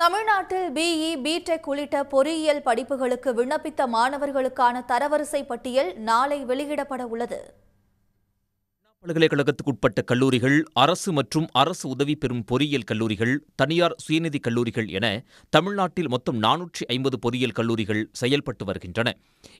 தமிழ்நாட்டில் BE BTech உள்ளிட்ட பொறியியல் படிப்புகளுக்கு விண்ணப்பித்த மாணவர்களுக்கான தரவரிசை பட்டியல் நாளை வெளியிடப்பட உள்ளது. பல்கலைக்கழகத்துக்குட்பட்ட கல்லூரிகள் அரசு மற்றும் அரசு உதவி பெறும் பொறியியல் கல்லூரிகள் தனியார் சுயநிதி கல்லூரிகள் என தமிழ்நாட்டில் மொத்தம் நானூற்றி ஐம்பது பொறியியல் கல்லூரிகள் செயல்பட்டு வருகின்றன.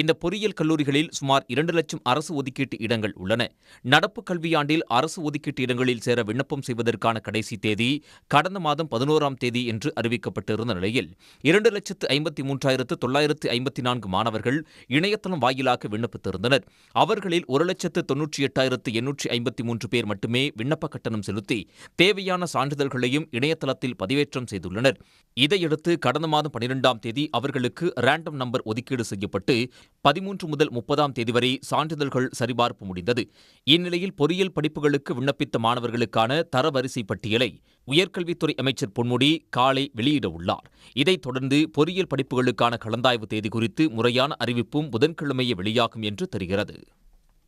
இந்த பொறியியல் கல்லூரிகளில் சுமார் இரண்டு லட்சம் அரசு ஒதுக்கீட்டு இடங்கள் உள்ளன. நடப்பு கல்வியாண்டில் அரசு ஒதுக்கீட்டு இடங்களில் சேர விண்ணப்பம் செய்வதற்கான கடைசி தேதி கடந்த மாதம் பதினோராம் தேதி என்று அறிவிக்கப்பட்டிருந்த நிலையில் இரண்டு லட்சத்து ஐம்பத்தி மூன்றாயிரத்து தொள்ளாயிரத்து ஐம்பத்தி நான்கு மாணவர்கள் இணையதளம் வாயிலாக விண்ணப்பித்திருந்தனர். அவர்களில் ஒரு லட்சத்து தொன்னூற்றி எட்டாயிரத்து எண்ணூற்றி ஐம்பத்தி மூன்று பேர் மட்டுமே விண்ணப்ப கட்டணம் செலுத்தி தேவையான சான்றிதழ்களையும் இணையதளத்தில் பதிவேற்றம் செய்துள்ளனர். இதையடுத்து கடந்த மாதம் பனிரெண்டாம் தேதி அவர்களுக்கு ரேண்டம் நம்பர் ஒதுக்கீடு செய்யப்பட்டு பதிமூன்று முதல் முப்பதாம் தேதி வரை சான்றிதழ்கள் சரிபார்ப்பு முடிந்தது. இந்நிலையில் பொறியியல் படிப்புகளுக்கு விண்ணப்பித்த மாணவர்களுக்கான தரவரிசை பட்டியலை உயர்கல்வித்துறை அமைச்சர் பொன்முடி காலை வெளியிட உள்ளார். இதைத் தொடர்ந்து பொறியியல் படிப்புகளுக்கான கலந்தாய்வு தேதி குறித்து முறையான அறிவிப்பும் புதன்கிழமையே வெளியாகும் என்று தெரிகிறது.